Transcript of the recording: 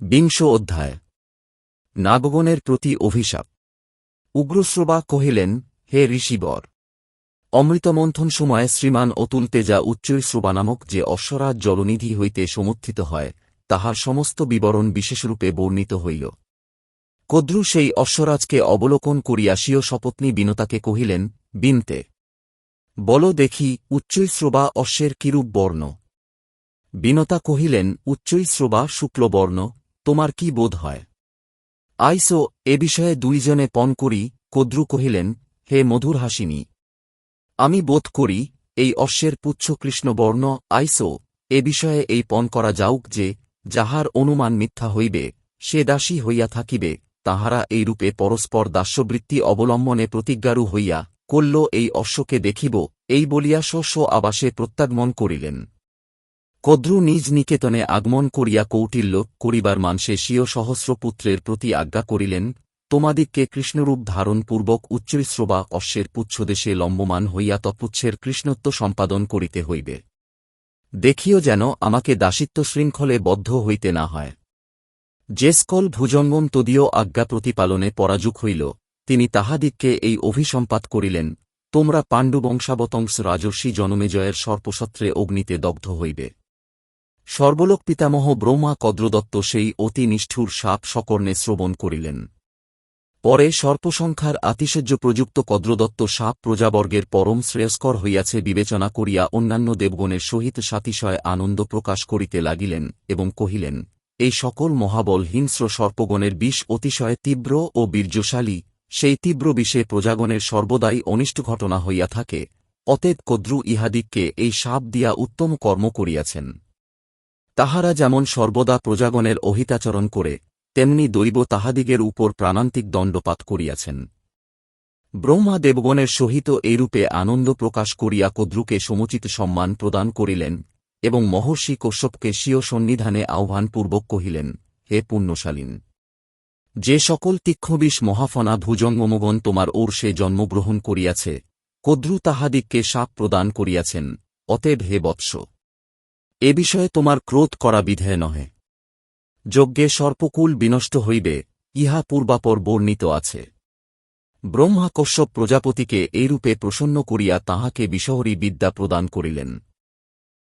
বিংশ অধ্যায়। নাগগণের প্রতি অভিশাপ। উগ্রশ্রবা কহিলেন, হে ঋষিবর! অমৃতমন্থন সময়ে শ্রীমান অতুল তেজা উচ্চৈশ্রবা নামক যে অশ্বরাজ জলনিধি হইতে সমর্থিত হয়, তাহার সমস্ত বিবরণ বিশেষরূপে বর্ণিত হইল। কদ্রু সেই অশ্বরাজকে অবলোকন করিয়া স্বীয় শপত্নী বিনতাকে কহিলেন, বিনতে! বল দেখি, উচ্চৈশ্রবা অশ্বের কিরূপ বর্ণ? বিনতা কহিলেন, উচ্চৈশ্রবা শুক্লবর্ণ। তোমার কি বোধ হয়? আইসো, এ বিষয়ে দুইজনে পণ করি, কদ্রু কহিলেন, হে মধুর হাসিনী, আমি বোধ করি, এই অশ্বের পুচ্ছ কৃষ্ণবর্ণ, আইসো, এ বিষয়ে এই পণ করা যাউক যে, যাহার অনুমান মিথ্যা হইবে, সে দাসী হইয়া থাকিবে, তাহারা এইরূপে পরস্পর দাস্যবৃত্তি অবলম্বনে প্রতিজ্ঞারু হইয়া কল্য এই অশ্বকে দেখিব, এই বলিয়া শস্য আবাসে প্রত্যাগমন করিলেন। কদ্রু নিজ নিকেতনে আগমন করিয়া কৌটিল্য করিবার মানসে স্বীয় সহস্রপুত্রের প্রতি আজ্ঞা করিলেন, তোমাদিগকে কৃষ্ণরূপ ধারণপূর্বক উচ্চৈশ্রবা অশ্বের পুচ্ছদেশে লম্বমান হইয়া তপুচ্ছের কৃষ্ণত্ব সম্পাদন করিতে হইবে। দেখিও যেন আমাকে দাসিত্ব শৃঙ্খলে বদ্ধ হইতে না হয়। যে স্কল ভুজঙ্গম তদীয় আজ্ঞা প্রতিপালনে পরাজুক হইল, তিনি তাহাদিগকে এই অভিসম্পাত করিলেন, তোমরা পাণ্ডুবংশাবতংস রাজর্ষি জনমেজয়ের সর্পসত্রে অগ্নিতে দগ্ধ হইবে। সর্বলোক পিতামহ ব্রহ্মা কদ্রদত্ত সেই অতি নিষ্ঠুর সাপ সকর্ণে শ্রবণ করিলেন। পরে সর্পসংখ্যার আতিশয্য প্রযুক্ত কদ্রদত্ত সাপ প্রজাবর্গের পরম শ্রেয়স্কর হইয়াছে বিবেচনা করিয়া অন্যান্য দেবগণের সহিত সাতিশয় আনন্দ প্রকাশ করিতে লাগিলেন এবং কহিলেন, এই সকল মহাবল হিংস্র সর্পগণের বিষ অতিশয় তীব্র ও বীর্যশালী, সেই তীব্র বিষে প্রজাগণের সর্বদাই অনিষ্ট ঘটনা হইয়া থাকে অতেদ কদ্রু ইহাদিককে এই সাপ দিয়া উত্তম কর্ম করিয়াছেন। তাহারা যেমন সর্বদা প্রজাগণের অহিতাচরণ করে, তেমনি দৈব তাহাদিগের উপর প্রাণান্তিক দণ্ডপাত করিয়াছেন। ব্রহ্মা দেবগণের সহিত এইরূপে আনন্দ প্রকাশ করিয়া কদ্রুকে সমুচিত সম্মান প্রদান করিলেন এবং মহর্ষি কশ্যপকে স্বীয় সন্নিধানে আহ্বানপূর্বক কহিলেন, হে পুণ্যশালীন! যে সকল তীক্ষ্ণবিষ মহাফনা ভুজঙ্গমগণ তোমার ওর্ষে জন্মগ্রহণ করিয়াছে, কদ্রু তাহাদিগকে সাপ প্রদান করিয়াছেন, অতএব হে বৎস! এ বিষয়ে তোমার ক্রোধ করা বিধেয় নহে। যজ্ঞে সর্পকুল বিনষ্ট হইবে, ইহা পূর্বাপর বর্ণিত আছে। ব্রহ্মা কশ্যপ প্রজাপতিকে এইরূপে প্রসন্ন করিয়া তাহাকে বিষহরী বিদ্যা প্রদান করিলেন।